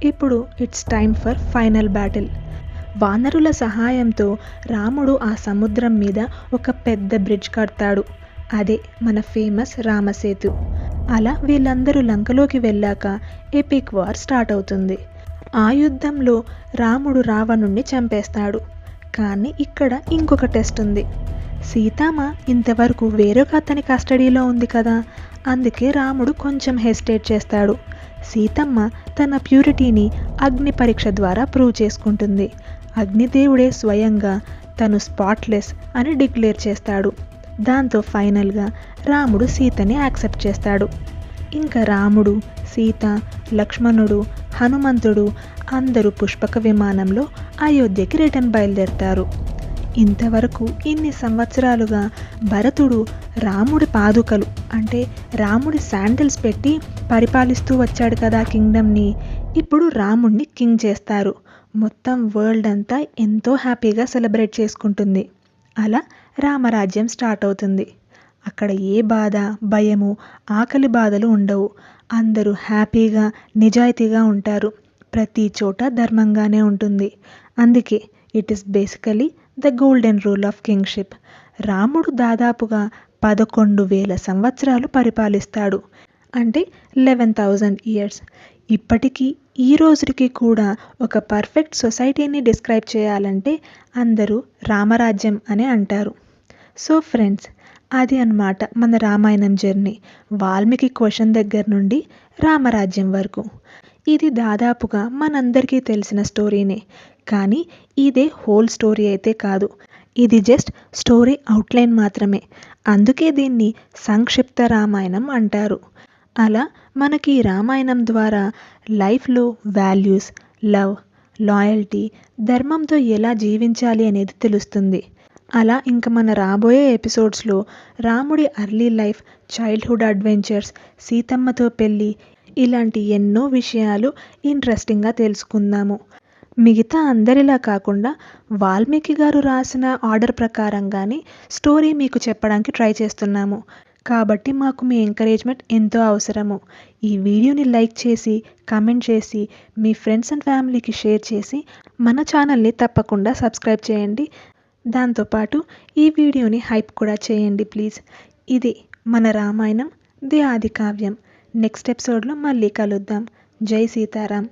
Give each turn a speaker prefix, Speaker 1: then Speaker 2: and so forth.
Speaker 1: ఇప్పుడు it's time for final battle వానరుల సహాయంతో రాముడు ఆ సముద్రం మీద ఒక పెద్ద బ్రిడ్జ్ కడతాడు. అదే మన ఫేమస్ రామసేతు. అలా వీళ్ళందరూ లంకలోకి వెళ్ళాక ఎపిక్ వార్ స్టార్ట్ అవుతుంది. ఆ యుద్ధంలో రాముడు రావణుణ్ణి చంపేస్తాడు. కానీ ఇక్కడ ఇంకొక టెస్ట్ ఉంది. సీతమ్మ ఇంతవరకు వేరొక అతని కస్టడీలో ఉంది కదా? అందుకే రాముడు కొంచెం హెసిటేట్ చేస్తాడు. సీతమ్మ తన ప్యూరిటీని అగ్ని పరీక్ష ద్వారా ప్రూవ్ చేసుకుంటుంది. అగ్నిదేవుడే స్వయంగా తను స్పాట్లెస్ అని డిక్లేర్ చేస్తాడు. దాంతో ఫైనల్గా రాముడు సీతని యాక్సెప్ట్ చేస్తాడు. ఇంకా రాముడు సీత లక్ష్మణుడు హనుమంతుడు అందరూ పుష్పక విమానంలో అయోధ్యకి రిటర్న్ బయలుదేరతారు. ఇంతవరకు ఇన్ని సంవత్సరాలుగా భరతుడు రాముడి పాదుకలు అంటే రాముడి శాండిల్స్ పెట్టి పరిపాలిస్తూ వచ్చాడు కదా కింగ్డమ్ని. ఇప్పుడు రాముణ్ణి కింగ్ చేస్తారు. మొత్తం వరల్డ్ అంతా ఎంతో హ్యాపీగా సెలబ్రేట్ చేసుకుంటుంది. అలా రామరాజ్యం స్టార్ట్ అవుతుంది. అక్కడ ఏ బాధ భయము ఆకలి బాధలు ఉండవు. అందరూ హ్యాపీగా నిజాయితీగా ఉంటారు. ప్రతి చోట ధర్మంగానే ఉంటుంది. అందుకే it is basically the golden rule of kingship. రాముడు దాదాపుగా పదకొండు వేల సంవత్సరాలు పరిపాలిస్తాడు. అంటే లెవెన్ థౌజండ్ ఇయర్స్ ఇప్పటికీ ఈ రోజుకి కూడా ఒక పర్ఫెక్ట్ సొసైటీని డిస్క్రైబ్ చేయాలంటే అందరూ రామరాజ్యం అని అంటారు. సో ఫ్రెండ్స్ అది అన్నమాట మన రామాయణం జర్నీ వాల్మీకి క్వశ్చన్ దగ్గర నుండి రామరాజ్యం వరకు. ఇది దాదాపుగా మనందరికీ తెలిసిన స్టోరీనే. కానీ ఇదే హోల్ స్టోరీ అయితే కాదు. ఇది జస్ట్ స్టోరీ అవుట్లైన్ మాత్రమే. అందుకే దీన్ని సంక్షిప్త రామాయణం అంటారు. అలా మనకి రామాయణం ద్వారా లైఫ్లో వాల్యూస్ లవ్ లాయల్టీ ధర్మంతో ఎలా జీవించాలి అనేది తెలుస్తుంది. అలా ఇంకా మన రాబోయే ఎపిసోడ్స్లో రాముడి అర్లీ లైఫ్ చైల్డ్హుడ్ అడ్వెంచర్స్ సీతమ్మతో పెళ్ళి ఇలాంటి ఎన్నో విషయాలు ఇంట్రెస్టింగ్గా తెలుసుకుందాము. మిగతా అందరిలా కాకుండా వాల్మీకి గారు రాసిన ఆర్డర్ ప్రకారంగానే స్టోరీ మీకు చెప్పడానికి ట్రై చేస్తున్నాము. కాబట్టి మాకు మీ ఎంకరేజ్మెంట్ ఎంతో అవసరము. ఈ వీడియోని లైక్ చేసి కమెంట్ చేసి మీ ఫ్రెండ్స్ అండ్ ఫ్యామిలీకి షేర్ చేసి మన ఛానల్ని తప్పకుండా సబ్స్క్రైబ్ చేయండి. దాంతోపాటు ఈ వీడియోని హైప్ కూడా చేయండి ప్లీజ్ ఇది మన రామాయణం ది ఆది కావ్యం నెక్స్ట్ ఎపిసోడ్లో మళ్ళీ కలుద్దాం. జై సీతారాం.